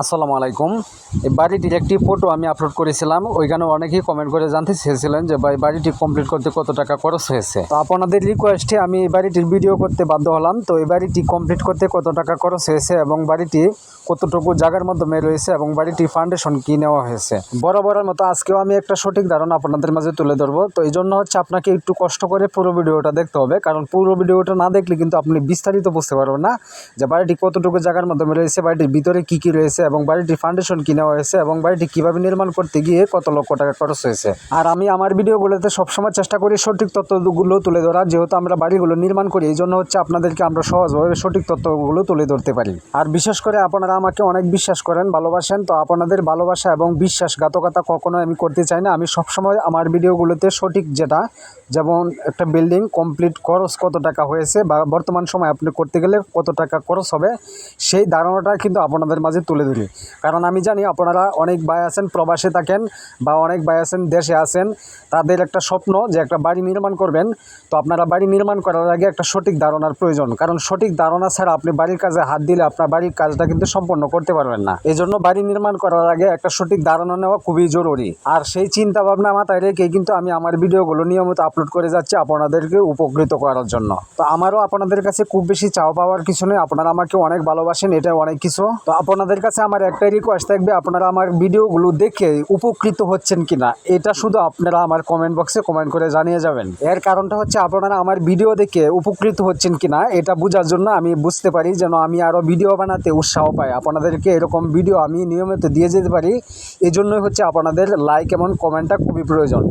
আসসালামু আলাইকুম। এই বাড়িটির একটি ফটো আমি আপলোড করেছিলাম। ওইখানে অনেকেই কমেন্ট করে জানতে চেয়েছিলেন যে, ভাই, বাড়িটি কমপ্লিট করতে কত টাকা খরচ হয়েছে? তো আপনাদের রিকোয়েস্টে আমি এই বাড়িটির ভিডিও করতে বাধ্য হলাম। তো এই বাড়িটি কমপ্লিট করতে কত টাকা খরচ হয়েছে এবং বাড়িটি কতটুকু জায়গার মাধ্যমে রয়েছে এবং বাড়িটি ফাউন্ডেশন কি নেওয়া হয়েছে? বরাবরের মতো আজকেও আমি একটা সঠিক ধারণা আপনাদের মাঝে তুলে ধরবো। তো এই জন্য হচ্ছে আপনাকে একটু কষ্ট করে পুরো ভিডিওটা দেখতে হবে। কারণ পুরো ভিডিওটা না দেখলে কিন্তু আপনি বিস্তারিত বুঝতে পারবেন না যে, বাড়িটি কতটুকু জায়গার মাধ্যমে রয়েছে? বাড়িটির ভিতরে কী কী রয়েছে? এবং বাড়িটির ফাউন্ডেশন কি নেওয়া হয়েছে এবং বাড়িটি কীভাবে নির্মাণ করতে গিয়ে কত লক্ষ টাকা খরচ হয়েছে। আর আমি আমার ভিডিওগুলোতে সবসময় চেষ্টা করি সঠিক তথ্যগুলো তুলে ধরার, যেহেতু আমরা বাড়িগুলো নির্মাণ করি, এই জন্য হচ্ছে আপনাদেরকে আমরা সহজভাবে সঠিক তথ্যগুলো তুলে ধরতে পারি। আর বিশেষ করে আপনারা আমাকে অনেক বিশ্বাস করেন, ভালোবাসেন, তো আপনাদের ভালোবাসা এবং বিশ্বাসঘাতকতা কখনো আমি করতে চাই না। আমি সবসময় আমার ভিডিওগুলোতে সঠিক যেটা, যেমন একটা বিল্ডিং কমপ্লিট খরচ কত টাকা হয়েছে বা বর্তমান সময় আপনি করতে গেলে কত টাকা খরচ হবে, সেই ধারণাটা কিন্তু আপনাদের মাঝে তুলে ধরি। কারণ আমি জানি আপনারা অনেক ভাই আছেন, প্রবাসে থাকেন বা অনেক ভাই আছেন, দেশে আছেন, তাদের একটা স্বপ্ন যে একটা বাড়ি নির্মাণ করবেন। তো আপনারা বাড়ি নির্মাণ করার আগে একটা সঠিক ধারণার প্রয়োজন। কারণ সঠিক ধারণা ছাড়া আপনি বাড়ির কাজে হাত দিলে আপনার বাড়ির কাজটা কিন্তু সম্পন্ন করতে পারবেন না। এই জন্য বাড়ি নির্মাণ করার আগে একটা সঠিক ধারণা নেওয়া খুবই জরুরি। আর সেই চিন্তা ভাবনা মাথায় রেখে কিন্তু আমি আমার ভিডিওগুলো নিয়মিত আপলোড করে যাচ্ছি আপনাদেরকে উপকৃত করার জন্য। তো আমারও আপনাদের কাছে খুব বেশি চাওয়া পাওয়ার কিছু নেই। আপনারা আমাকে অনেক ভালোবাসেন এটা অনেক কিছু। তো আপনাদের কাছে আমার একটাই রিকোয়েস্ট থাকবে, আপনারা আমার ভিডিওগুলো দেখে উপকৃত হচ্ছেন কিনা, এটা শুধু আপনারা আমার কমেন্ট বক্সে কমেন্ট করে জানিয়ে যাবেন। এর কারণটা হচ্ছে আপনারা আমার ভিডিও দেখে উপকৃত হচ্ছেন কিনা, এটা বোঝার জন্য আমি বুঝতে পারি যেন আমি আরও ভিডিও বানাতে উৎসাহ পাই। আপনাদেরকে এরকম ভিডিও আমি নিয়মিত দিয়ে যেতে পারি এই জন্যই হচ্ছে আপনাদের লাইক এবং কমেন্টটা খুবই প্রয়োজন।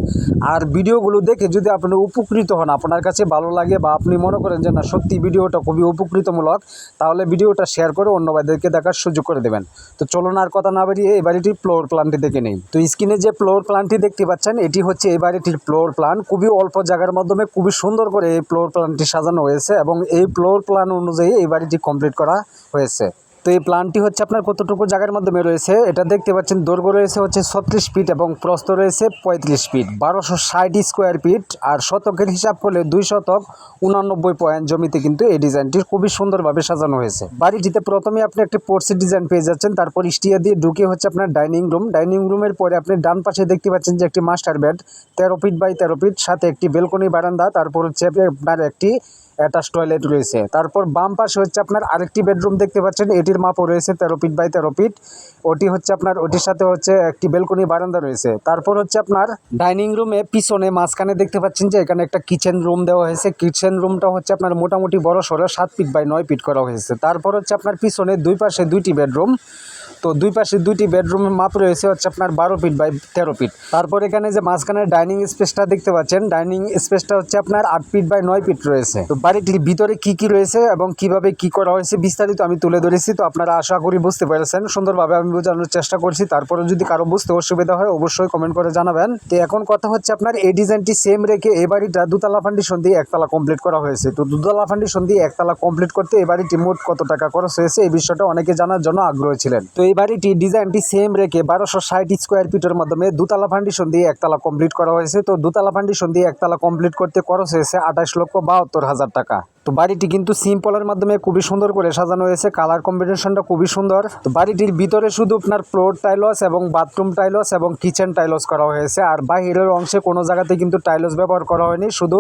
আর ভিডিওগুলো দেখে যদি আপনি উপকৃত হন, আপনার কাছে ভালো লাগে বা আপনি মনে করেন যে না, সত্যি ভিডিওটা খুবই উপকৃতমূলক, তাহলে ভিডিওটা শেয়ার করে অন্য ভাইদেরকে দেখার সুযোগ করে দেবেন। তো চলুন আর কথা না বেরিয়ে এই বাড়িটির ফ্লোর প্ল্যানটি দেখে নেই। তো স্ক্রিনে যে ফ্লোর প্ল্যানটি দেখতে পাচ্ছেন, এটি হচ্ছে এই বাড়িটির ফ্লোর প্ল্যান খুবই অল্প জায়গার মাধ্যমে খুবই সুন্দর করে এই ফ্লোর প্ল্যানটি সাজানো হয়েছে এবং এই ফ্লোর প্ল্যান অনুযায়ী এই বাড়িটি কমপ্লিট করা হয়েছে। তো এই প্ল্যানটি হচ্ছে আপনার কতটুকু জায়গার মাধ্যমে রয়েছে, এটা দেখতে পাচ্ছেন, দৈর্ঘ্য রয়েছে হচ্ছে ছত্রিশ ফিট এবং প্রস্থ রয়েছে পঁয়ত্রিশ ফিট। বারোশো ষাট স্কোয়ার ফিট আর শতকের হিসাব করলে দুই শতক উনানব্বই পয়েন্ট। জমিতে কিন্তু এই ডিজাইনটি খুবই সুন্দরভাবে সাজানো হয়েছে। বাড়িটিতে প্রথমে আপনি একটি পোর্সি ডিজাইন পেয়ে যাচ্ছেন, তারপর স্টিয়া দিয়ে ঢুকে হচ্ছে আপনার ডাইনিং রুম। ডাইনিং রুমের পরে আপনি ডান পাশে দেখতে পাচ্ছেন যে একটি মাস্টার বেড, তেরো ফিট বাই তেরো ফিট, সাথে একটি বেলকনি বারান্দা, তারপর হচ্ছে আপনার একটি অ্যাটাচ টয়লেট রয়েছে। তারপর বাম পাশে হচ্ছে আপনার আরেকটি বেডরুম দেখতে পাচ্ছেন। এটির মাপও রয়েছে তেরো ফিট বাই তেরো ফিট। ওটি হচ্ছে আপনার, ওটির সাথে হচ্ছে একটি বেলকনি বারান্দা রয়েছে। তারপর হচ্ছে আপনার ডাইনিং রুমে পিছনে মাঝখানে দেখতে পাচ্ছেন যে এখানে একটা কিচেন রুম দেওয়া হয়েছে। কিচেন রুমটা হচ্ছে আপনার মোটামুটি বড় সড়ো সাত ফিট বাই নয় ফিট করা হয়েছে। তারপর হচ্ছে আপনার পিছনে দুই পাশে দুইটি বেডরুম। তো দুই পাশে দুইটি বেডরুমের মাপ রয়েছে হচ্ছে আপনার বারো ফিট বাই তেরো ফিট তারপর এখানে যে মাঝখানে ডাইনিং স্পেসটা দেখতে পাচ্ছেন ডাইনিং স্পেসটা হচ্ছে আপনার আট ফিট বাই নয় ফিট রয়েছে। তো বাড়িটির ভিতরে কি কি রয়েছে এবং কীভাবে কি করা হয়েছে বিস্তারিত আমি তুলে ধরেছি, তো আপনারা আশা করি বুঝতে পেরেছেন। সুন্দরভাবে আমি বোঝানোর চেষ্টা করছি তারপরে যদি কারও বুঝতে অসুবিধা হয় অবশ্যই কমেন্ট করে জানাবেন। তো এখন কথা হচ্ছে আপনার এই ডিজাইনটি সেম রেখে এ বাড়িটা দুতলা ফান্ডিশন দিয়ে একতলা কমপ্লিট করা হয়েছে। তো দুতলা ফান্ডিশন দিয়ে একতলা কমপ্লিট করতে এই বাড়িটি মোট কত টাকা খরচ হয়েছে, এই বিষয়টা অনেকে জানার জন্য আগ্রহী ছিলেন। তো এই বাড়িটি ডিজাইনটি সেম রেখে বারোশো ষাট স্কোয়ার ফিটের মাধ্যমে দুতলা ফান্ডিশন দিয়ে একতলা কমপ্লিট করা হয়েছে। তো দুতলা ফান্ডিশন দিয়ে একতলা কমপ্লিট করতে খরচ হয়েছে আঠাশ লক্ষ বাহাত্তর হাজার টাকা। তো বাড়িটি কিন্তু সিম্পলের মাধ্যমে খুবই সুন্দর করে সাজানো হয়েছে কালার কম্বিনেশনটা খুবই সুন্দর। তো বাড়িটির ভিতরে শুধু আপনার ফ্লোর টাইলস এবং বাথরুম টাইলস এবং কিচেন টাইলস করা হয়েছে। আর বাহিরের অংশে কোনো জায়গাতে কিন্তু টাইলস ব্যবহার করা হয়নি, শুধু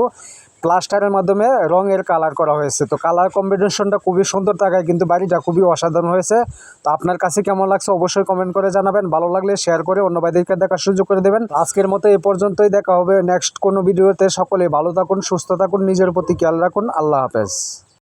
প্লাস্টারের মাধ্যমে রঙের কালার করা হয়েছে। তো কালার কম্বিনেশনটা খুবই সুন্দর থাকায় কিন্তু বাড়িটা খুবই অসাধারণ হয়েছে। তো আপনার কাছে কেমন লাগছে অবশ্যই কমেন্ট করে জানাবেন। ভালো লাগলে শেয়ার করে অন্য বাড়িকে দেখার সুযোগ করে দেবেন। আজকের মতো এ পর্যন্তই, দেখা হবে নেক্সট কোনো ভিডিওতে সকলে ভালো থাকুন, সুস্থ থাকুন, নিজের প্রতি খেয়াল রাখুন। আল্লাহ হাফেজ।